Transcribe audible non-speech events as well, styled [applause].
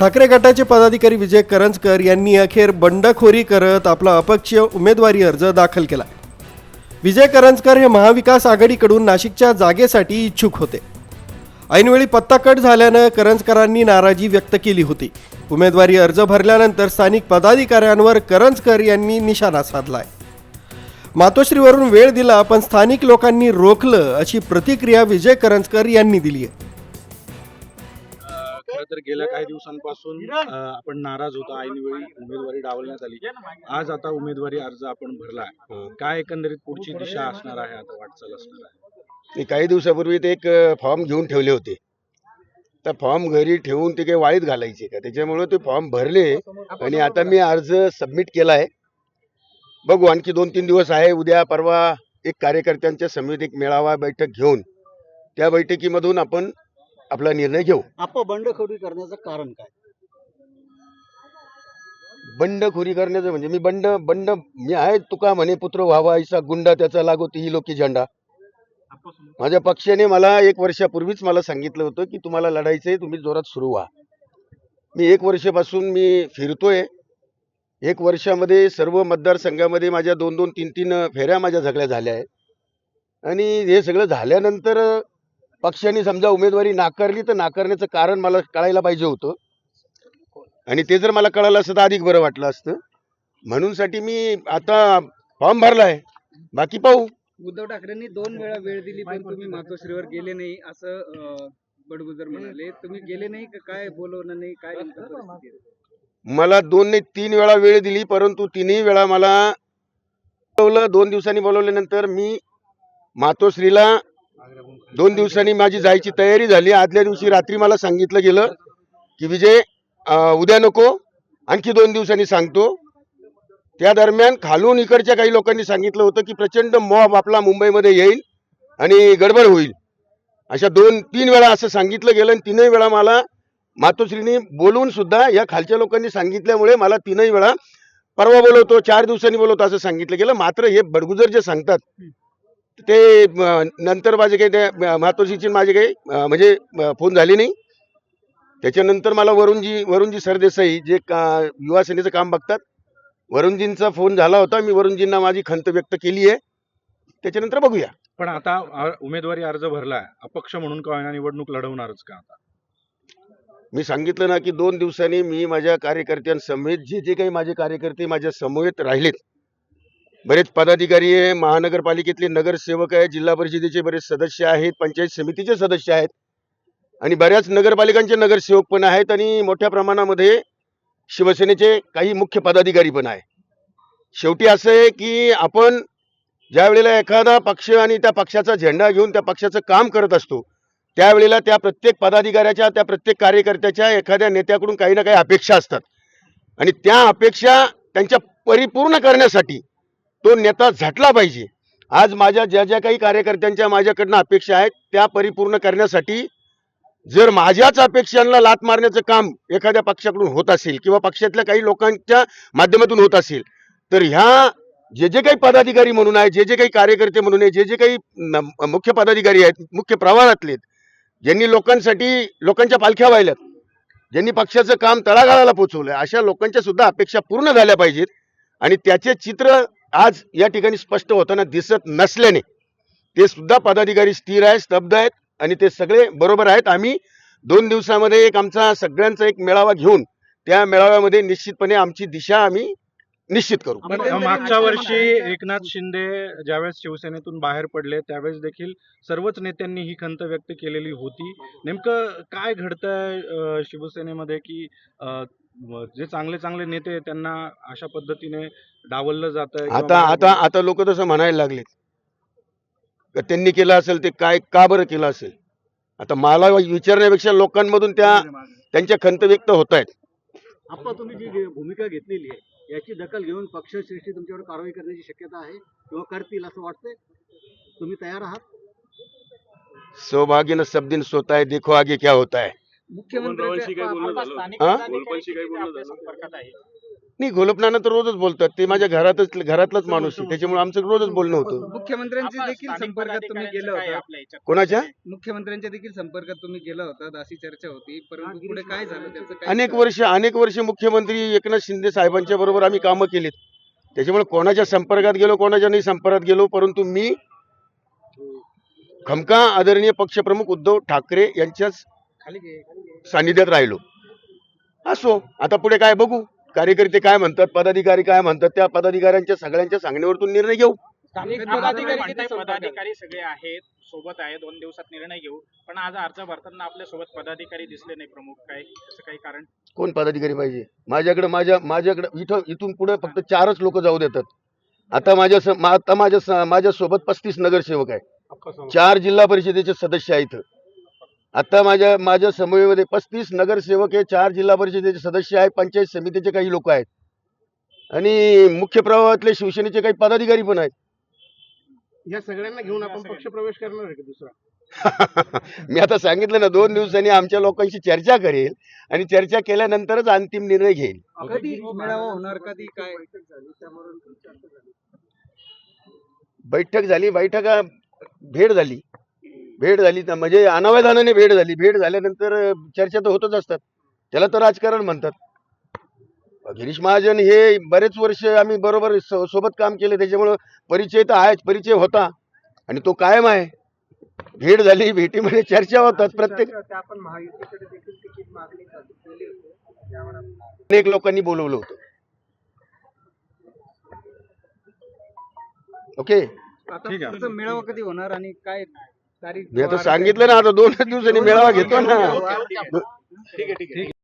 ठाकरे गटाचे पदाधिकारी विजय करंजकर यांनी अखेर बंडखोरी करत आपला अपक्ष उमेदवारी अर्ज दाखल केला. विजय करंजकर हे महाविकास आघाडीकडून नाशिकच्या जागेसाठी इच्छुक होते. ऐनवेळी पत्ता कट झाल्यानं करंजकरांनी नाराजी व्यक्त केली होती. उमेदवारी अर्ज भरल्यानंतर स्थानिक पदाधिकाऱ्यांवर करंजकर यांनी निशाणा साधलाय. मातोश्रीवरून वेळ दिला पण स्थानिक लोकांनी रोखलं अशी प्रतिक्रिया विजय करंजकर यांनी दिली आहे तर गेल्या काही दिवसांपासून आपण नाराज होतो. ऐनवेळी उमेदवारी डावलण्यात आली. आज आता उमेदवारी अर्ज आपण भरला काय एकंदरीत पुढची दिशा असणार आहे? आता वाटचाल असणार आहे. मी काही दिवसापूर्वी ते एक फॉर्म घेऊन ठेवले होते. तर फॉर्म घरी ठेवून ते काही वाळीत घालायचे का? त्याच्यामुळे ते फॉर्म भरले आणि आता मी अर्ज सबमिट केलाय. बघू आणखी दोन तीन दिवस आहे. उद्या परवा एक कार्यकर्त्यांच्या समितीत एक मेळावा बैठक घेऊन त्या बैठकीमधून आपण आपला निर्णय घेऊ. आपण बंडखोरी करण्याचं कारण काय? बंडखोरी करण्याचं म्हणजे मी बंड बंड मी आहे तुका म्हणे पुत्र व्हावा ऐसा गुंडा त्याचा लागो ही लोकी झेंडा. माझ्या पक्षाने मला एक वर्षापूर्वीच मला सांगितलं होतं की तुम्हाला लढायचंय तुम्ही जोरात सुरू व्हा. मी एक वर्षापासून मी फिरतोय. एक वर्षामध्ये सर्व मतदारसंघामध्ये माझ्या दोन दोन तीन तीन फेऱ्या माझ्या सगळ्या झाल्या आहेत. आणि हे सगळं झाल्यानंतर पक्षाने समजा उमेदवारी नाकारली तर नाकारण्याचं कारण मला कळायला पाहिजे होतं. आणि ते जर मला कळालं असतं तर अधिक बरं वाटलं असतं. म्हणूनसाठी मी आता फॉर्म भरलाय. बाकी पाहू. उद्धव ठाकरेंनी दोन वेळा वेळ दिली पण तुम्ही मातोश्रीवर गेले नाही असं बडगुजर म्हणाले. तुम्ही गेले नाही का? काय बोलवलं नाही? काय आहे? मला दोन नाही तीन वेळा वेळ दिली परंतु तिन्ही वेळा मला बोलवलं. दोन दिवसांनी बोलवल्यानंतर मी मातोश्रीला दोन दिवसांनी माझी जायची तयारी झाली. आदल्या दिवशी रात्री मला सांगितलं गेलं की विजय उद्या नको. आणखी दोन दिवसांनी सांगतो. त्या दरम्यान खालून इकडच्या काही लोकांनी सांगितलं होतं की प्रचंड मॉब आपला मुंबईमध्ये येईल आणि गडबड होईल. अशा दोन तीन वेळा असं सांगितलं गेलं आणि तीनही वेळा मला मातोश्रीनी बोलून सुद्धा या खालच्या लोकांनी सांगितल्यामुळे मला तीनही वेळा परवा बोलवतो चार दिवसांनी बोलवतो असं सांगितलं गेलं. मात्र हे बडगुजर जे सांगतात ते नंतर माझे काही ते अं, मातोश्रीची माझे काही म्हणजे फोन झाले नाही. त्याच्यानंतर मला वरुणजी वरुणजी सरदेसाई जे का युवा सेनेचं काम बघतात वरुणजींचा फोन झाला होता. मी वरुणजींना माझी खंत व्यक्त केली आहे. त्याच्यानंतर बघूया. पण आता उमेदवारी अर्ज भरलाय. अपक्ष म्हणून का निवडणूक लढवणारच का आता? मी सांगितलं ना की दोन दिवसांनी मी माझ्या कार्यकर्त्यांसमेत जे जे काही माझे कार्यकर्ते माझ्या समवेत राहिलेत बरेच पदाधिकारी आहे महानगरपालिकेतले नगरसेवक आहे जिल्हा परिषदेचे बरेच सदस्य आहेत पंचायत समितीचे सदस्य आहेत. आणि बऱ्याच नगरपालिकांचे नगरसेवक पण आहेत आणि मोठ्या प्रमाणामध्ये शिवसेनेचे काही मुख्य पदाधिकारी पण आहे शेवटी असं आहे की आपण ज्या वेळेला एखादा पक्ष आणि त्या पक्षाचा झेंडा घेऊन त्या पक्षाचं काम करत असतो त्यावेळेला त्या प्रत्येक पदाधिकाऱ्याच्या त्या प्रत्येक कार्यकर्त्याच्या एखाद्या नेत्याकडून काही ना काही अपेक्षा असतात. आणि त्या अपेक्षा त्यांच्या परिपूर्ण करण्यासाठी तो नेता झटला पाहिजे. आज माझ्या ज्या ज्या काही कार्यकर्त्यांच्या माझ्याकडनं अपेक्षा आहेत त्या परिपूर्ण करण्यासाठी जर माझ्याच अपेक्षांना लात मारण्याचं काम एखाद्या पक्षाकडून होत असेल किंवा पक्षातल्या काही लोकांच्या माध्यमातून होत असेल तर ह्या जे जे काही पदाधिकारी म्हणून आहे जे जे काही कार्यकर्ते म्हणून आहे जे जे काही मुख्य पदाधिकारी आहेत मुख्य प्रवाहातले आहेत, ज्यांनी लोकांसाठी लोकांच्या पालख्या वाहिल्यात ज्यांनी पक्षाचं काम तळागाळाला पोचवलं अशा लोकांच्या सुद्धा अपेक्षा पूर्ण झाल्या पाहिजेत आणि त्याचे चित्र आज या ठिकाणी स्पष्ट होताना दिसत नसल्याने ते सुद्धा पदाधिकारी स्थिर आहेत स्तब्ध आहेत आणि ते सगळे बरोबर आहेत. आम्ही दोन दिवसामध्ये एक आमचा सगळ्यांचा एक मेळावा घेऊन त्या मेळाव्यामध्ये निश्चितपणे आमची दिशा आम्ही निश्चित करू. मागच्या वर्षी एकनाथ शिंदे ज्यावेळेस शिवसेनेतून बाहेर पडले त्यावेळेस देखील सर्वच नेत्यांनी ही खंत व्यक्त केलेली होती. नेमकं काय घडतंय शिवसेनेमध्ये की जे चांगले चांगले नेते आहेत, त्यांना अशा पद्धतीने डावललं जात आता आता आता लोक तसं म्हणायला लागलेत. त्यांनी केलं असेल ते काय का बरं केलं असेल? आता मला विचारण्यापेक्षा लोकांमधून त्या त्यांच्या खंत व्यक्त होत आहेत आपण तुम्ही जी भूमिका घेतलेली आहे याची दखल घेऊन पक्षश्रेष्ठी तुमच्यावर कारवाई करण्याची शक्यता आहे किंवा करतील असं वाटतंय? तुम्ही तयार आहात? सौभाग्य न सब दिन सोता है देखो आगे क्या होता है आहे. नाही घोलपणानं तर रोजच बोलतात. ते माझ्या घरातच घरातलाच माणूस आहे. त्याच्यामुळे आमचं रोजच बोलणं होतं. मुख्यमंत्र्यांच्या देखील संपर्कात तुम्ही गेला होता. कोणाच्या? मुख्यमंत्र्यांच्या देखील संपर्कात तुम्ही गेला होता. अशी चर्चा होती. परंतु पुढे काय झालं? त्याचं अनेक वर्ष अनेक वर्ष मुख्यमंत्री एकनाथ शिंदे साहेबांच्या बरोबर आम्ही कामं केलीत. त्याच्यामुळे कोणाच्या संपर्कात गेलो कोणाच्या नाही संपर्कात गेलो परंतु मी खमका आदरणीय पक्षप्रमुख उद्धव ठाकरे यांच्याच सानिध्यात राहिलो. असो आता पुढे काय बघू? कार्यकर्ते काय म्हणतात पदाधिकारी काय म्हणतात त्या पदाधिकाऱ्यांच्या सगळ्यांच्या सांगण्यावरतून निर्णय घेऊ. पदाधिकारी सगळे आहेत सोबत आहे दोन दिवसात निर्णय घेऊ. पण आज अर्ज भरताना आपल्यासोबत पदाधिकारी दिसले नाही प्रमुख काय त्याचं काही कारण? कोण पदाधिकारी पाहिजे? माझ्याकडे माझ्या माझ्याकडे इथं इथून पुढे फक्त चारच लोक जाऊ देतात. आता माझ्या आता माझ्या माझ्या सोबत पस्तीस नगरसेवक आहे चार जिल्हा परिषदेचे सदस्य आहेत आता माझ्या माझ्या समूहामध्ये पस्तीस नगरसेवक आहे चार जिल्हा परिषदेचे सदस्य आहे पंचायत समितीचे काही लोक आहेत. आणि मुख्य प्रवाहातले शिवसेनेचे काही पदाधिकारी पण आहेत. या सगळ्यांना घेऊन आपण पक्षप्रवेश करणार आहे का दुसरा? [laughs] मी आता सांगितलं ना दोन दिवसांनी आमच्या लोकांशी चर्चा करेल आणि चर्चा केल्यानंतरच अंतिम निर्णय घेईल. कधी मेळावा होणार कधी काय? बैठक झाली बैठक भेट झाली. भेट झाली तर म्हणजे अनावधानाने भेट झाली. भेट झाल्यानंतर चर्चा तर होतच असतात. त्याला तर राजकारण म्हणतात. गिरीश महाजन हे बरेच वर्ष आम्ही बरोबर सोबत काम केले. त्याच्यामुळं परिचय तर आहेच. परिचय होता. आणि तो कायम आहे. भेट झाली भेटीमध्ये चर्चा होतात. प्रत्येक अनेक लोकांनी बोलवलं होतं. ओके? ठीक आहे. मेळावा कधी होणार आणि काय? मी आता सांगितलं ना आता दोन दिवसांनी मेळावा घेतो ना. ठीक आहे ठीक आहे.